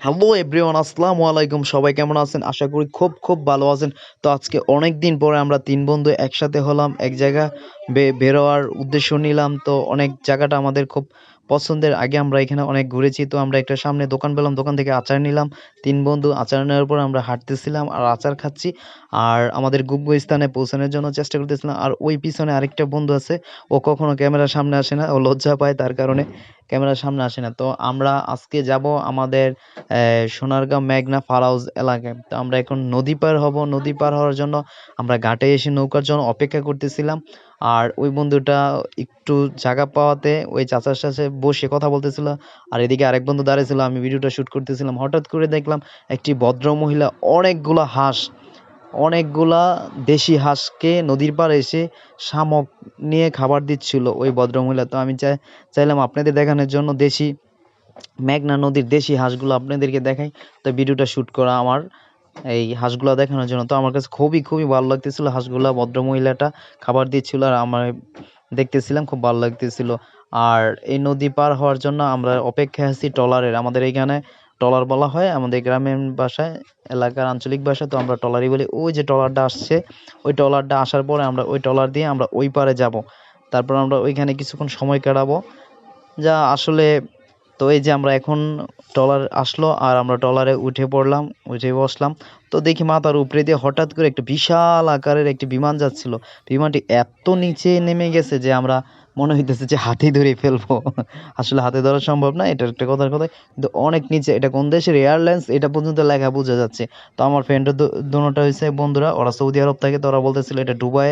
Hello everyone আসসালামু আলাইকুম। সবাই কেমন আছেন? আশা করি খুব খুব ভালো আছেন। তো আজকে অনেক দিন পরে আমরা তিন বন্ধু একসাথে হলাম, এক জায়গা বেরোয়ার উদ্দেশ্য নিলাম। তো অনেক জায়গাটা আমাদের খুব পছন্দের। আগে আমরা এখানে অনেক ঘুরেছি, তো আমরা একটা সামনে দোকান পেলাম, দোকান থেকে আচার নিলাম। তিন বন্ধু আচার নেওয়ার পর আমরা হাঁটতেছিলাম আর আচার খাচ্ছি। আর আমাদের গন্তব্যস্থানে পৌঁছানোর জন্য চেষ্টা করতেছিলাম। আর ওই পিছনে আরেকটা বন্ধু আছে, ও কখনো ক্যামেরার সামনে আসে না, ও লজ্জা পায় তার কারণে। ক্যামেরার সামনে আসে না। তো আমরা আজকে যাব আমাদের সোনারগাঁও মেঘনা ফার্ম হাউস এলাকায়। তো আমরা এখন নদী পার হব। নদী পার হওয়ার জন্য আমরা ঘাটে এসে নৌকার জন্য অপেক্ষা করতেছিলাম। আর ওই বন্ধুটা একটু জায়গা পাওয়াতে ওই চাচার সাথে বসে কথা বলতেছিল। আর এদিকে আরেক বন্ধু দাঁড়িয়েছিল আমি ভিডিওটা শুট করতেছিলাম। হঠাৎ করে দেখলাম একটি ভদ্র মহিলা অনেকগুলা হাঁস অনেকগুলা দেশি হাঁসকে নদীর পাড়ে এসে শামুক নিয়ে খাবার দিচ্ছিল ওই ভদ্রমহিলা। তো আমি চাই, চাইলাম আপনাদের দেখানোর জন্য দেশি মেঘনা নদীর দেশি হাঁসগুলো আপনাদেরকে দেখাই। তো ভিডিওটা শ্যুট করা আমার এই হাঁসগুলো দেখানোর জন্য। তো আমার কাছে খুবই খুবই ভালো লাগতেছিল হাঁসগুলা, ভদ্রমহিলাটা খাবার দিচ্ছিল আর আমার দেখতেছিলাম খুব ভালো লাগতেছিল। আর এই নদী পার হওয়ার জন্য আমরা অপেক্ষায় আছি ট্রলারের আমাদের এইখানে ট্রলার বলা হয়, আমাদের গ্রামের ভাষায় এলাকার আঞ্চলিক ভাষা তো আমরা টলারই বলি। ওই যে টলারটা আসছে, ওই টলারটা আসার পরে আমরা ওই টলার দিয়ে আমরা ওই পারে যাব। তারপর আমরা ওইখানে কিছুক্ষণ সময় কাটাবো। যা আসলে তো এই যে আমরা এখন ট্রলার আসলো আর আমরা ট্রলারে উঠে পড়লাম, উঠে বসলাম। তো দেখি মাথার উপরে দিয়ে হঠাৎ করে একটা বিশাল আকারের একটি বিমান যাচ্ছিল। বিমানটি এত নিচে নেমে গেছে যে আমরা মনে হইতেছে যে হাতে ধরে ফেলব। আসলে হাতে ধরা সম্ভব না এটা একটা কথার কথা কিন্তু অনেক নিচে, এটা কোন দেশের এয়ারলাইন্স? এটা পর্যন্ত লেখা বোঝা যাচ্ছে। তো আমার ফ্রেন্ডের দোনোটা হয়েছে বন্ধুরা, ওরা সৌদি আরব থাকে, তো ওরা বলতেছিল এটা ডুবাই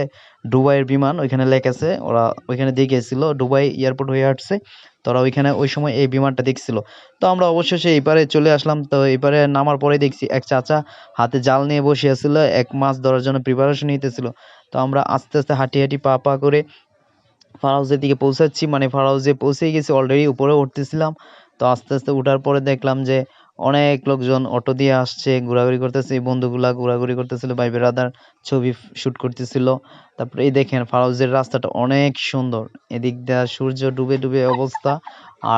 ডুবাইয়ের বিমান, ওইখানে লেখেছে, ওরা ওইখানে দিয়ে গেছিল দুবাই এয়ারপোর্ট হয়ে আসছে। তো ওরা ওইখানে ওই সময় এই বিমানটা দেখছিল। তো আমরা অবশেষে এইপারে চলে আসলাম। তো এইপারে নামার পরে দেখছি এক চাচা হাতে জাল নিয়ে বসে আসছিল এক মাছ ধরার জন্য প্রিপারেশন নিতেছিল। তো আমরা আস্তে আস্তে হাঁটি হাঁটি পা পা করে ফার হাউসের দিকে পৌঁছাচ্ছি। মানে ফার হাউসে পৌঁছে গেছি অলরেডি উপরে উঠতেছিলাম। তো আস্তে আস্তে উঠার পরে দেখলাম যে অনেক লোকজন অটো দিয়ে আসছে, ঘোরাঘুরি করতেছে, এই বন্ধুগুলা ঘোরাঘুরি করতেছিল ভাই বেরাদার ছবি শ্যুট করতেছিল। তারপরে এই দেখেন ফার হাউসের রাস্তাটা অনেক সুন্দর। এদিক দিয়ে সূর্য ডুবে ডুবে অবস্থা,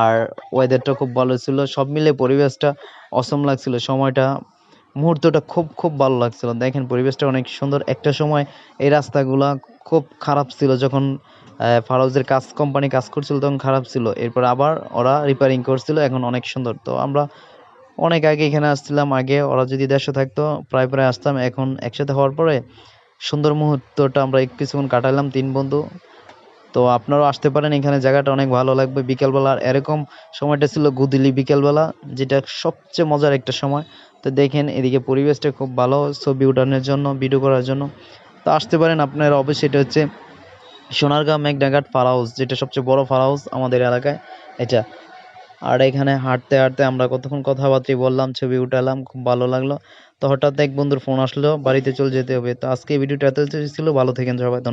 আর ওয়েদারটা খুব ভালো ছিল। সব মিলে পরিবেশটা অসম লাগছিল। সময়টা, মুহূর্তটা খুব খুব ভালো লাগছিল। দেখেন পরিবেশটা অনেক সুন্দর। একটা সময় এই রাস্তাগুলা খুব খারাপ ছিল। যখন ফারাউজের কাজ কোম্পানি কাজ করছিল তখন খারাপ ছিল। এরপর আবার ওরা রিপেয়ারিং করছিল। এখন অনেক সুন্দর। তো আমরা অনেক আগে এখানে আসছিলাম। আগে ওরা যদি দেশে থাকতো, প্রায় প্রায় আসতাম। এখন একসাথে হওয়ার পরে সুন্দর মুহূর্তটা আমরা কিছুক্ষণ কাটালাম, তিন বন্ধু। তো আপনারাও আসতে পারেন, এখানে জায়গাটা অনেক ভালো লাগবে। বিকেলবেলা, আর এরকম সময়টা ছিল গুদিলি বিকেলবেলা, যেটা সবচেয়ে মজার একটা সময়। তো দেখেন, এদিকে পরিবেশটা খুব ভালো, ছবি উঠানোর জন্য ভিডিও করার জন্য। তো আসতে পারেন আপনারা, অবশ্যই এটা হচ্ছে সোনারগাঁও মেঘনাঘাট ফার হাউস যেটা সবচেয়ে বড় ফার হাউস আমাদের এলাকায়। এটা আর এখানে হাঁটতে হাঁটতে আমরা কতক্ষণ কথাবার্তা বললাম, ছবি উঠালাম, খুব ভালো লাগল। তো হঠাৎ এক বন্ধুর ফোন আসলো, বাড়িতে চলে যেতে হবে। তো আজকে ভিডিওটা এত ছিল, ভালো থাকেন সবাই, ধন্যবাদ।